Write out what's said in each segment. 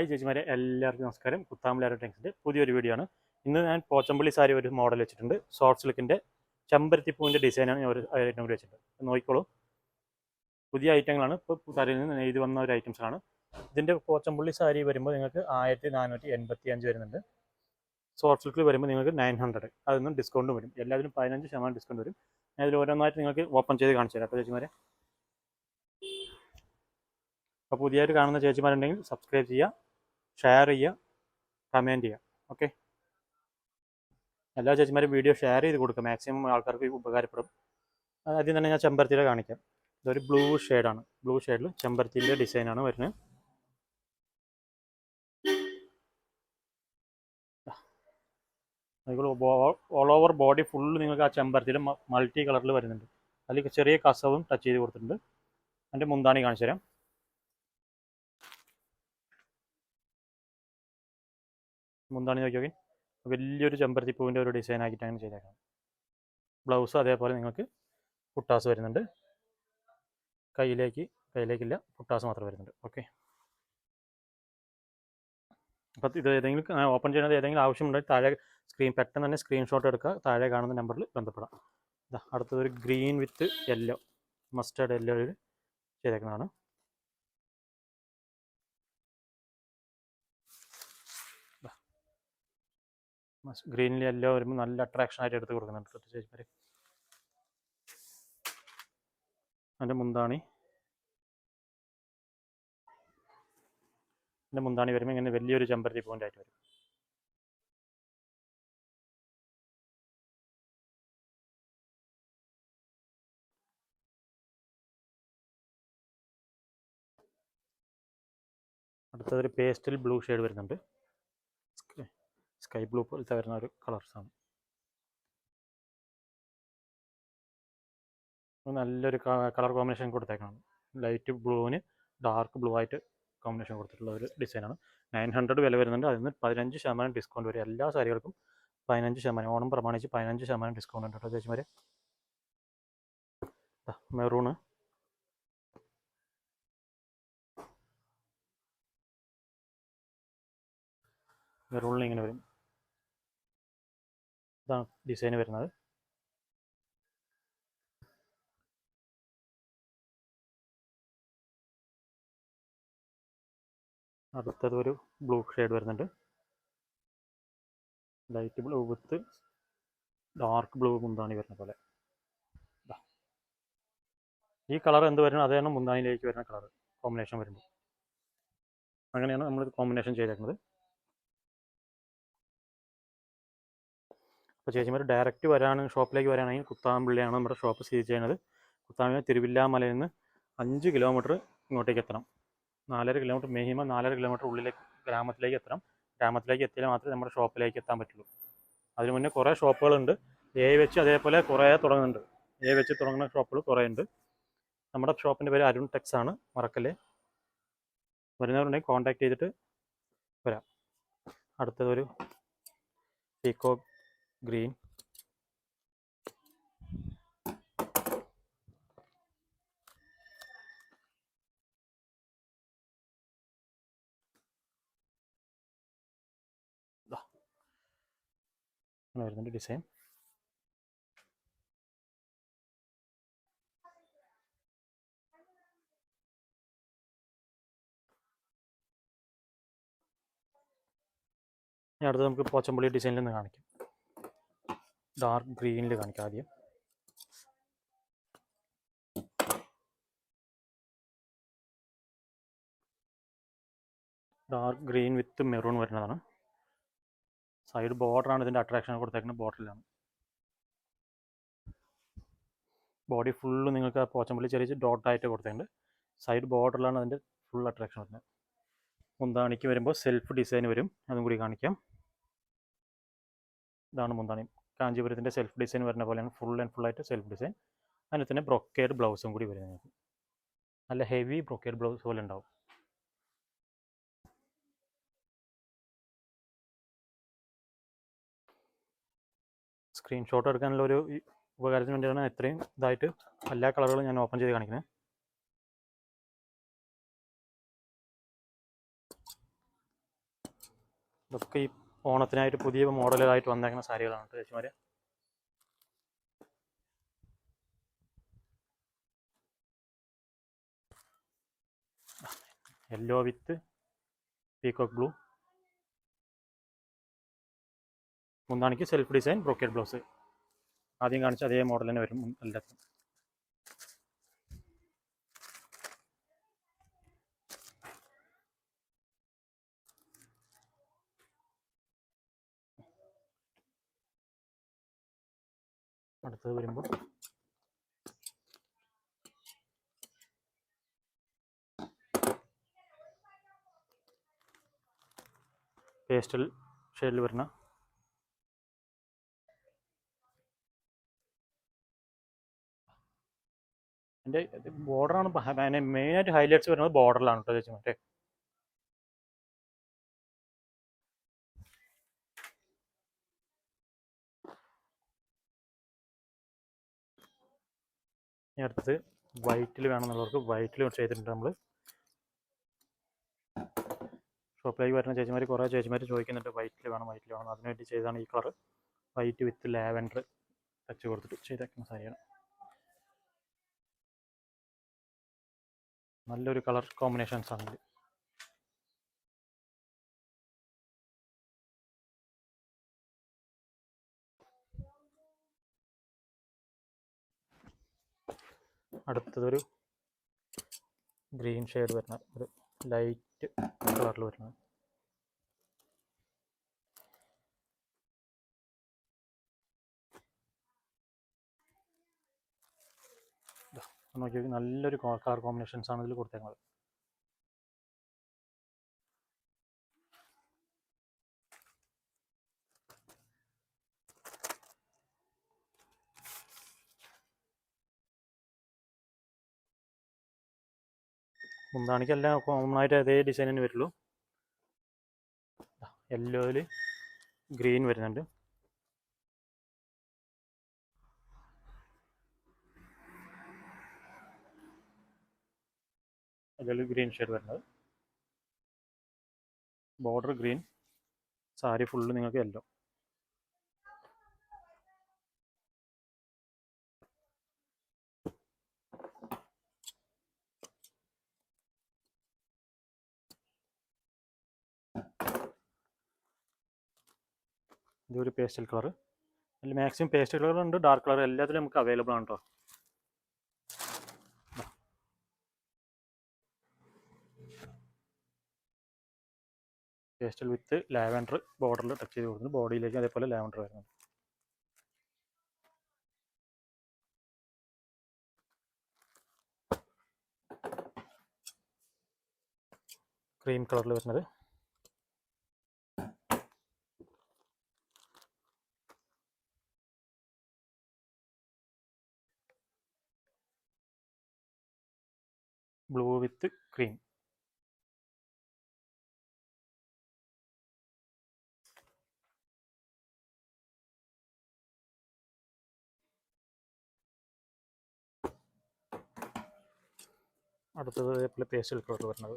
Hi ചേച്ചിമാരെ എല്ലാവർക്കും നമസ്കാരം. കുത്താമ്പലാര ടെക്സിന്റെ പുതിയൊരു വീഡിയോ ആണ്. ഇന്ന് ഞാൻ പോച്ചമ്പള്ളി സാരി ഒരു മോഡൽ വെച്ചിട്ടുണ്ട്. ഷോർട്ട് സിൽക്കിന്റെ ചെമ്പരത്തിപ്പൂവിന്റെ ഡിസൈനാണ് ഞാൻ ഒരു ഐറ്റം കൂടി വെച്ചിട്ടുണ്ട്. നോക്കിക്കോളൂ. പുതിയ ഐറ്റങ്ങളാണ് ഇപ്പോൾ സാരിയിൽ നിന്ന് നെയ്ത് വന്ന ഒരു ഐറ്റംസാണ് ഇതിന്റെ പോച്ചമ്പള്ളി സാരി വരുമ്പോൾ നിങ്ങൾക്ക് ആയിരത്തി നാനൂറ്റി എൺപത്തി അഞ്ച് വരുന്നുണ്ട് ഷോർട്ട് സിൽക്കിൽ വരുമ്പോൾ നിങ്ങൾക്ക് നയൻ ഹൺഡ്രഡ്. അതൊന്നും ഡിസ്കൗണ്ട് വരും. എല്ലാത്തിനും പതിനഞ്ച് ശതമാനം ഡിസ്കൗണ്ട് വരും. ഞാൻ ഇതിൽ ഓരോന്നായിട്ട് നിങ്ങൾക്ക് ഓപ്പൺ ചെയ്ത് കാണിച്ചു തരാം. അപ്പോൾ ചേച്ചിമാരെ. അപ്പോൾ പുതിയതായിട്ട് കാണുന്ന ചേച്ചിമാരുണ്ടെങ്കിൽ സബ്സ്ക്രൈബ് ചെയ്യുക. ഷെയർ ചെയ്യുക കമന്റ് ചെയ്യുക. ഓക്കെ എല്ലാ ചേച്ചിമാരും വീഡിയോ ഷെയർ ചെയ്ത് കൊടുക്കുക. മാക്സിമം ആൾക്കാർക്ക് ഉപകാരപ്പെടും. ആദ്യം തന്നെ ഞാൻ ചെമ്പരത്തിയുടെ കാണിക്കാം. ഇതൊരു ബ്ലൂ ഷെയ്ഡാണ് ബ്ലൂ ഷെയ്ഡിൽ ചെമ്പരത്തിന്റെ ഡിസൈനാണ് വരുന്നത്. ഓൾ ഓവർ ബോഡി ഫുള്ള് നിങ്ങൾക്ക് ആ ചെമ്പരത്തിൽ മൾട്ടി കളറിൽ വരുന്നുണ്ട്. അതിൽ ചെറിയ കസവും ടച്ച് ചെയ്ത് കൊടുത്തിട്ടുണ്ട്. അതിന്റെ മുന്താണി കാണിച്ചു തരാം മുന്താണി നോക്കി വലിയൊരു ചെമ്പരത്തി പൂവിന്റെ ഒരു ഡിസൈൻ ആക്കിയിട്ട് അങ്ങനെ ചെയ്തേക്കാം. ബ്ലൗസ് അതേപോലെ നിങ്ങൾക്ക് പുട്ടാസ് വരുന്നുണ്ട്. കയ്യിലേക്ക് കയ്യിലേക്കില്ല പുട്ടാസ് മാത്രം വരുന്നുണ്ട്. ഓക്കെ അപ്പം ഇത് ഏതെങ്കിലും ഓപ്പൺ ചെയ്യുന്നത് ഏതെങ്കിലും ആവശ്യമുണ്ടെങ്കിൽ താഴെ സ്ക്രീൻ പെട്ടെന്ന് തന്നെ സ്ക്രീൻഷോട്ട് എടുക്കുക. താഴെ കാണുന്ന നമ്പറിൽ ബന്ധപ്പെടാം. അടുത്തത് ഒരു ഗ്രീൻ വിത്ത് യെല്ലോ മസ്റ്റേർഡ് ഒരു ചെയ്തേക്കുന്നതാണ്. ഗ്രീനിൽ എല്ലാം വരുമ്പോൾ നല്ല അട്രാക്ഷൻ ആയിട്ട് എടുത്ത് കൊടുക്കുന്നുണ്ട് ചേച്ചിമാർ അതിന്റെ മുന്താണി. എന്റെ മുന്താണി വരുമ്പോൾ ഇങ്ങനെ വലിയൊരു ചെമ്പരത്തി പോയിന്റ് ആയിട്ട് വരും. അടുത്തതൊരു പേസ്റ്റിൽ ബ്ലൂ ഷെയ്ഡ് വരുന്നുണ്ട്. സ്കൈ ബ്ലൂ പോലത്തെ വരുന്ന ഒരു കളർസാണ് നല്ലൊരു കളർ കോമ്പിനേഷൻ കൊടുത്തേക്കാണ്. ലൈറ്റ് ബ്ലൂവിന് ഡാർക്ക് ബ്ലൂ ആയിട്ട് കോമ്പിനേഷൻ കൊടുത്തിട്ടുള്ള ഒരു ഡിസൈനാണ് നയൻ ഹൺഡ്രഡ് വില വരുന്നുണ്ട്. അതിൽ നിന്ന് പതിനഞ്ച് ശതമാനം ഡിസ്കൗണ്ട് വരും എല്ലാ സാരികൾക്കും പതിനഞ്ച് ശതമാനം ഓണം പ്രമാണിച്ച് പതിനഞ്ച് ശതമാനം ഡിസ്കൗണ്ട് ഉണ്ട് കേട്ടോ ചേച്ചിമാരെ. മെറൂണ് മെറൂണിൽ ഇങ്ങനെ വരും. ഇതാണ് ഡിസൈൻ വരുന്നത്. അടുത്തത് ഒരു ബ്ലൂ ഷെയ്ഡ് വരുന്നുണ്ട്. Light blue with dark blue മുന്താണി വരുന്ന പോലെ. ഈ കളർ എന്ത് വരുന്നത് അതാണ് മുന്താണിയിലേക്ക് വരുന്ന കളർ കോമ്പിനേഷൻ വരുമ്പോൾ അങ്ങനെയാണ് നമ്മൾ കോമ്പിനേഷൻ ചെയ്തേക്കുന്നത്. അപ്പോൾ ചേച്ചിമാർ ഡയറക്റ്റ് വരാണ് ഷോപ്പിലേക്ക് വരാണെങ്കിൽ കുത്താമ്പിള്ളിയാണ് നമ്മുടെ ഷോപ്പ് സ്ഥിതി ചെയ്യുന്നത്. കുത്താമ്പള്ളി തിരുവില്ലാമലയിൽ നിന്ന് അഞ്ച് കിലോമീറ്റർ ഇങ്ങോട്ടേക്ക് എത്തണം. നാലര കിലോമീറ്റർ മിനിമം നാലര കിലോമീറ്റർ ഉള്ളിലേക്ക് ഗ്രാമത്തിലേക്ക് എത്തണം. ഗ്രാമത്തിലേക്ക് എത്തിയാൽ മാത്രമേ നമ്മുടെ ഷോപ്പിലേക്ക് എത്താൻ പറ്റുള്ളൂ. അതിന് മുന്നേ കുറേ ഷോപ്പുകളുണ്ട്. എ വെച്ച് അതേപോലെ കുറേ തുടങ്ങുന്നുണ്ട്. എ വെച്ച് തുടങ്ങുന്ന ഷോപ്പുകൾ കുറേ ഉണ്ട്. നമ്മുടെ ഷോപ്പിന്റെ പേര് അരുൺ ടെക്സ് ആണ്. മറക്കല്ലേ? വരുന്നവരുണ്ടെങ്കിൽ കോൺടാക്ട് ചെയ്തിട്ട് വരാം. അടുത്തതൊരു പീക്കോ അങ്ങനെ വരുന്നുണ്ട് ഡിസൈൻ ഇനി അടുത്ത് നമുക്ക് പോച്ചമ്പള്ളി ഡിസൈനിൽ നിന്ന് കാണിക്കാം. ഡാർക്ക് ഗ്രീനിൽ കാണിക്കാം ആദ്യം. ഡാർക്ക് ഗ്രീൻ വിത്ത് മെറൂൺ വരുന്നതാണ്. സൈഡ് ബോർഡറാണ് ഇതിന്റെ അട്രാക്ഷൻ കൊടുത്തേക്കുന്നത് ബോർഡറിലാണ് ബോഡി ഫുള്ള് നിങ്ങൾക്ക് പോച്ചമ്പള്ളി ചെറിയ ഡോട്ടായിട്ട് കൊടുത്തിട്ടുണ്ട് സൈഡ് ബോർഡറിലാണ് അതിന്റെ ഫുൾ അട്രാക്ഷൻ വരുന്നത്. മുന്താണിക്ക് വരുമ്പോൾ സെൽഫ് ഡിസൈൻ വരും. അതും കൂടി കാണിക്കാം. ഇതാണ് മുന്താണി. കാഞ്ചീപുരത്തിന്റെ സെൽഫ് ഡിസൈൻ വരുന്ന പോലെയാണ് ഫുൾ ആൻഡ് ഫുൾ ആയിട്ട് സെൽഫ് ഡിസൈൻ അതിനെ തന്നെ ബ്രൊക്കേഡ് ബ്ലൗസും കൂടി വരും നിങ്ങൾക്ക് നല്ല ഹെവി ബ്രൊക്കേഡ് ബ്ലൗസ് പോലെ ഉണ്ടാവും. സ്ക്രീൻഷോട്ട് എടുക്കാനുള്ള ഒരു ഉപകാരത്തിന് വേണ്ടിയാണ് ഇത്രയും ഇതായിട്ട് എല്ലാ കളറുകളും ഞാൻ ഓപ്പൺ ചെയ്ത് കാണിക്കുന്നത്. ഇതൊക്കെ ഈ ഓണത്തിനായിട്ട് പുതിയ മോഡലായിട്ട് വന്നേക്കുന്ന സാരികളാണ് ചേച്ചിമാര്. യെല്ലോ വിത്ത് പീകോക്ക് ബ്ലൂ മുന്താണിക്ക് സെൽഫ് ഡിസൈൻ ബ്രോക്കേഡ് ബ്ലൗസ് ആദ്യം കാണിച്ച അതേ മോഡൽ തന്നെ വരും എല്ലാത്തിനും. അടുത്തത് വരുമ്പോൾ പേസ്റ്റൽ ഷെയ്ഡിൽ വരുന്ന എന്റെ ബോർഡറാണ് മെയിനായിട്ട് ഹൈലൈറ്റ്സ് വരുന്നത് ബോർഡറിലാണ് കേട്ടോ ചേച്ചി മറ്റേ. ഇനി അടുത്തത് വൈറ്റിൽ വേണമെന്നുള്ളവർക്ക് വൈറ്റിൽ ചെയ്തിട്ടുണ്ട് നമ്മൾ ഷോപ്പിലേക്ക് വരുന്ന ചേച്ചിമാർ കുറേ ചേച്ചിമാർ ചോദിക്കുന്നുണ്ട് വൈറ്റിൽ വേണം വൈറ്റിൽ വേണം അതിന് വേണ്ടി ചെയ്തതാണ് ഈ colour white with lavender touch കൊടുത്തിട്ട് ചെയ്തേക്കുന്ന സാരിയാണ്. നല്ലൊരു കളർ കോമ്പിനേഷൻസ് ആണ് ഇത്. അടുത്തതൊരു ഗ്രീൻ ഷെയ്ഡ് വരുന്ന ഒരു ലൈറ്റ് കളറിൽ വരുന്നത് ദാ, നോക്കി നല്ലൊരു കളർ കോമ്പിനേഷൻസ് ആണ് ഇതിൽ കൊടുത്തേക്കുന്നത്. മുന്താണിക്കെല്ലാം കോമൺ ആയിട്ട് അതേ ഡിസൈൻ തന്നെ വരുള്ളൂ. യെല്ലോയിൽ ഗ്രീൻ വരുന്നുണ്ട്. അതിൽ ഗ്രീൻ ഷെയ്ഡ് വരുന്നത്. ബോർഡർ ഗ്രീൻ സാരി ഫുള്ള് നിങ്ങൾക്ക് യെല്ലോ ഇതൊരു പേസ്റ്റൽ കളർ അതിൽ മാക്സിമം പേസ്റ്റൽ കളർ ഉണ്ട് ഡാർക്ക് കളർ എല്ലാത്തിലും നമുക്ക് അവൈലബിൾ ആണ് കേട്ടോ പേസ്റ്റൽ വിത്ത് ലാവൻഡർ ബോർഡറിൽ ടച്ച് ചെയ്ത് കൊടുക്കുന്നു. ബോഡിയിലേക്ക് അതേപോലെ ലാവൻഡർ വരുന്നുണ്ട്. ക്രീം കളറിൽ വരുന്നത്. Blue with cream. അടുത്തത് അതേപോലെ പേസ്റ്റൽ കളർ വരുന്നത്.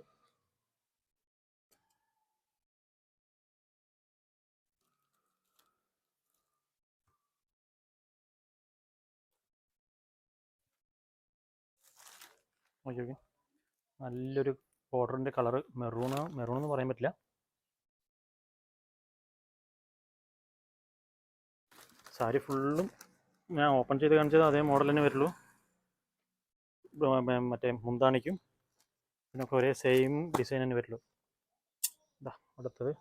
ഓക്കെ നല്ലൊരു ബോർഡറിന്റെ കളറ് മെറൂണ് മെറൂൺ എന്ന് പറയാൻ പറ്റില്ല. സാരി ഫുള്ളും ഞാൻ ഓപ്പൺ ചെയ്ത് കാണിച്ചത് അതേ മോഡൽ തന്നെ വരുള്ളൂ. മറ്റേ മുന്താണിക്കും. പിന്നെ ഒരേ സെയിം ഡിസൈൻ തന്നെ വരുള്ളൂ. അടുത്തത്.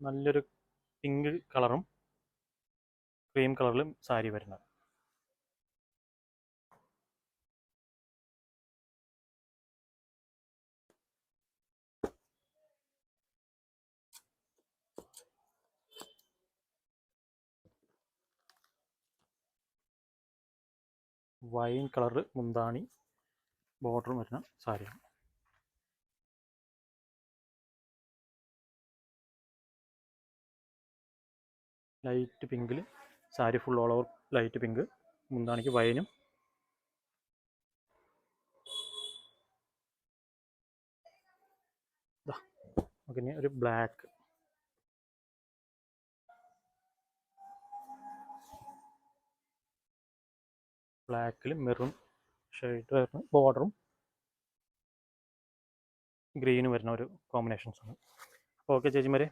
നല്ലൊരു പിങ്ക് കളറും ക്രീം കളറിലും സാരി വരുന്നത്. വൈൻ കളറ് മുന്താണി ബോർഡറും വരുന്ന സാരിയാണ്. Light പിങ്കിൽ sari full all over light pink മുന്താണിക്ക് വയനും. നമുക്കിനി ഒരു ബ്ലാക്ക് ബ്ലാക്കിൽ മെറും ഷർട്ട് വരുന്ന ബോർഡറും ഗ്രീനും വരുന്ന ഒരു കോമ്പിനേഷൻസാണ് ഓക്കെ ചേച്ചിമാരെ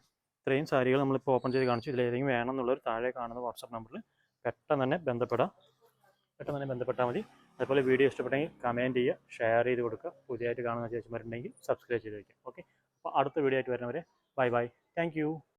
ഇത്രയും സാരികൾ നമ്മളിപ്പോൾ ഓപ്പൺ ചെയ്ത് കാണിച്ചു. ഇതിലേതെങ്കിലും വേണം എന്നുള്ളൊരു താഴെ കാണുന്ന വാട്സാപ്പ് നമ്പറിൽ പെട്ടെന്ന് തന്നെ ബന്ധപ്പെടാം. പെട്ടെന്ന് തന്നെ ബന്ധപ്പെട്ടാൽ മതി. അതുപോലെ വീഡിയോ ഇഷ്ടപ്പെട്ടെങ്കിൽ കമന്റ് ചെയ്യുക ഷെയർ ചെയ്ത് കൊടുക്കുക. പുതിയതായിട്ട് കാണുന്ന ചേച്ചിമാരുണ്ടെങ്കിൽ സബ്സ്ക്രൈബ് ചെയ്ത് വയ്ക്കുക ഓക്കെ അപ്പോൾ അടുത്ത വീഡിയോ ആയിട്ട് വരുന്നവരെ ബൈ ബൈ താങ്ക്